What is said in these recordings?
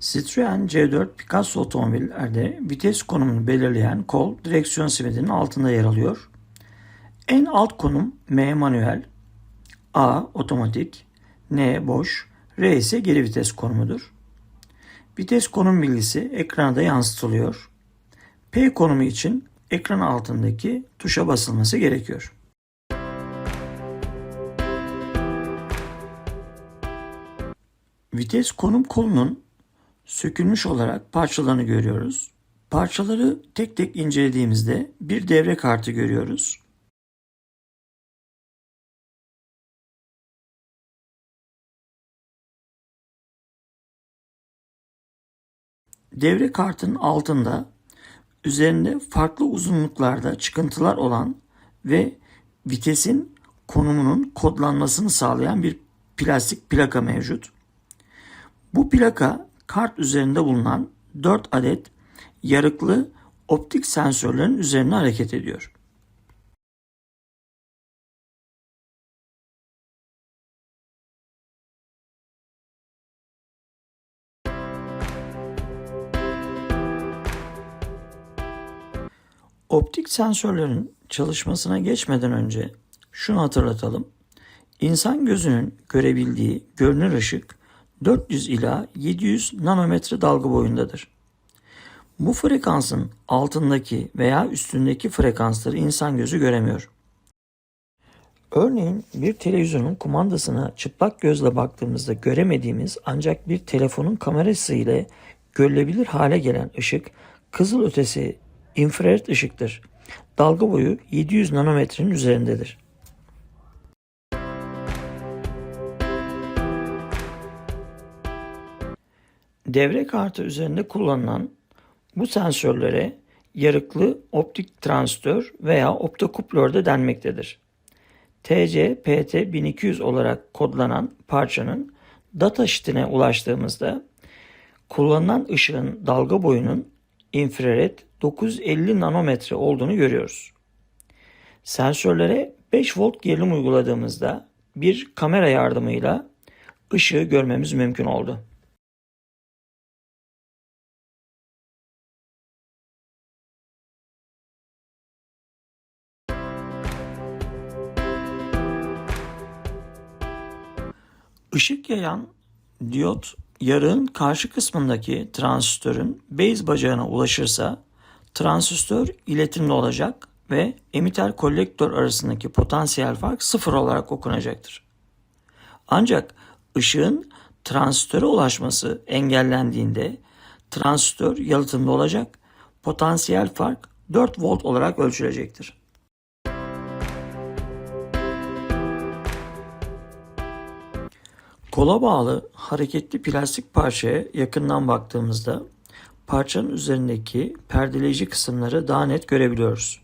Citroen C4 Picasso otomobillerde vites konumunu belirleyen kol direksiyon simidinin altında yer alıyor. En alt konum M manuel, A otomatik, N boş, R ise geri vites konumudur. Vites konum bilgisi ekrana da yansıtılıyor. P konumu için ekran altındaki tuşa basılması gerekiyor. Vites konum kolunun sökülmüş olarak parçalarını görüyoruz. Parçaları tek tek incelediğimizde bir devre kartı görüyoruz. Devre kartının altında üzerinde farklı uzunluklarda çıkıntılar olan ve vitesin konumunun kodlanmasını sağlayan bir plastik plaka mevcut. Bu plaka kart üzerinde bulunan 4 adet yarıklı optik sensörlerin üzerine hareket ediyor. Optik sensörlerin çalışmasına geçmeden önce şunu hatırlatalım. İnsan gözünün görebildiği görünür ışık 400 ila 700 nanometre dalga boyundadır. Bu frekansın altındaki veya üstündeki frekansları insan gözü göremiyor. Örneğin bir televizyonun kumandasına çıplak gözle baktığımızda göremediğimiz ancak bir telefonun kamerası ile görülebilir hale gelen ışık kızıl ötesi infrared ışıktır. Dalga boyu 700 nanometrenin üzerindedir. Devre kartı üzerinde kullanılan bu sensörlere yarıklı optik transistör veya optokuplör de denmektedir. TC-PT1200 olarak kodlanan parçanın data sheet'ine ulaştığımızda kullanılan ışığın dalga boyunun infrared 950 nanometre olduğunu görüyoruz. Sensörlere 5 volt gerilim uyguladığımızda bir kamera yardımıyla ışığı görmemiz mümkün oldu. Işık yayan diyot yarığın karşı kısmındaki transistörün base bacağına ulaşırsa transistör iletimli olacak ve emiter kolektör arasındaki potansiyel fark sıfır olarak okunacaktır. Ancak ışığın transistöre ulaşması engellendiğinde transistör yalıtımlı olacak, potansiyel fark 4 volt olarak ölçülecektir. Kola bağlı hareketli plastik parçaya yakından baktığımızda parçanın üzerindeki perdeleyici kısımları daha net görebiliyoruz.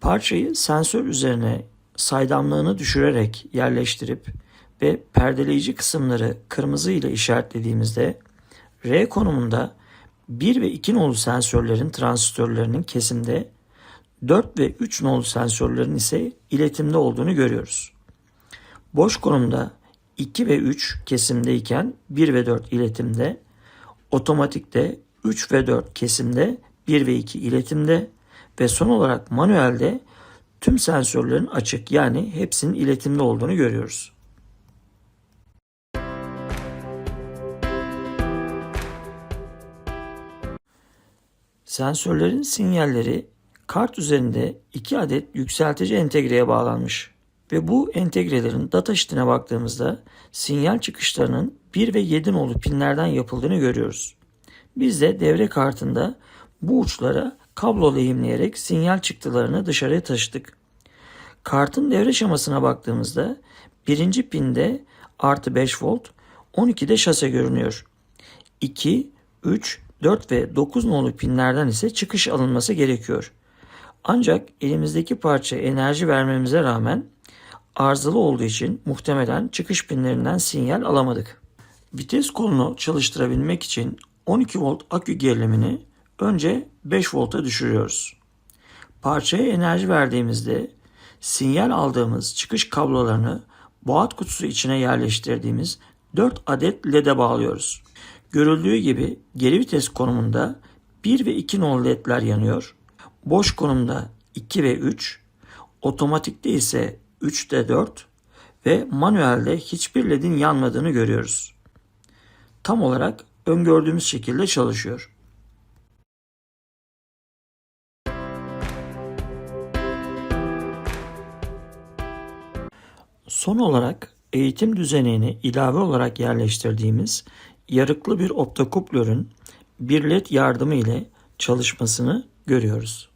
Parçayı sensör üzerine saydamlığını düşürerek yerleştirip ve perdeleyici kısımları kırmızı ile işaretlediğimizde R konumunda 1 ve 2 nolu sensörlerin transistörlerinin kesimde 4 ve 3 nolu sensörlerin ise iletimde olduğunu görüyoruz. Boş konumda 2 ve 3 kesimdeyken 1 ve 4 iletimde, otomatikte 3 ve 4 kesimde 1 ve 2 iletimde ve son olarak manuelde tüm sensörlerin açık yani hepsinin iletimde olduğunu görüyoruz. Sensörlerin sinyalleri kart üzerinde 2 adet yükseltici entegreye bağlanmış ve bu entegrelerin data sheet'ine baktığımızda sinyal çıkışlarının 1 ve 7 nolu pinlerden yapıldığını görüyoruz. Biz de devre kartında bu uçlara kablo lehimleyerek sinyal çıktılarını dışarıya taşıdık. Kartın devre şemasına baktığımızda birinci pinde artı 5 volt, 12'de şase görünüyor. 2, 3, 4 ve 9 nolu pinlerden ise çıkış alınması gerekiyor. Ancak elimizdeki parça enerji vermemize rağmen arızalı olduğu için muhtemelen çıkış pinlerinden sinyal alamadık. Vites kolunu çalıştırabilmek için 12 volt akü gerilimini önce 5 volta düşürüyoruz. Parçaya enerji verdiğimizde sinyal aldığımız çıkış kablolarını boğat kutusu içine yerleştirdiğimiz 4 adet LED'e bağlıyoruz. Görüldüğü gibi geri vites konumunda 1 ve 2 nolu ledler yanıyor. Boş konumda 2 ve 3, otomatikte ise 3'te 4 ve manuelde hiçbir ledin yanmadığını görüyoruz. Tam olarak öngördüğümüz şekilde çalışıyor. Son olarak eğitim düzenine ilave olarak yerleştirdiğimiz yarıklı bir optokuplörün bir led yardımı ile çalışmasını görüyoruz.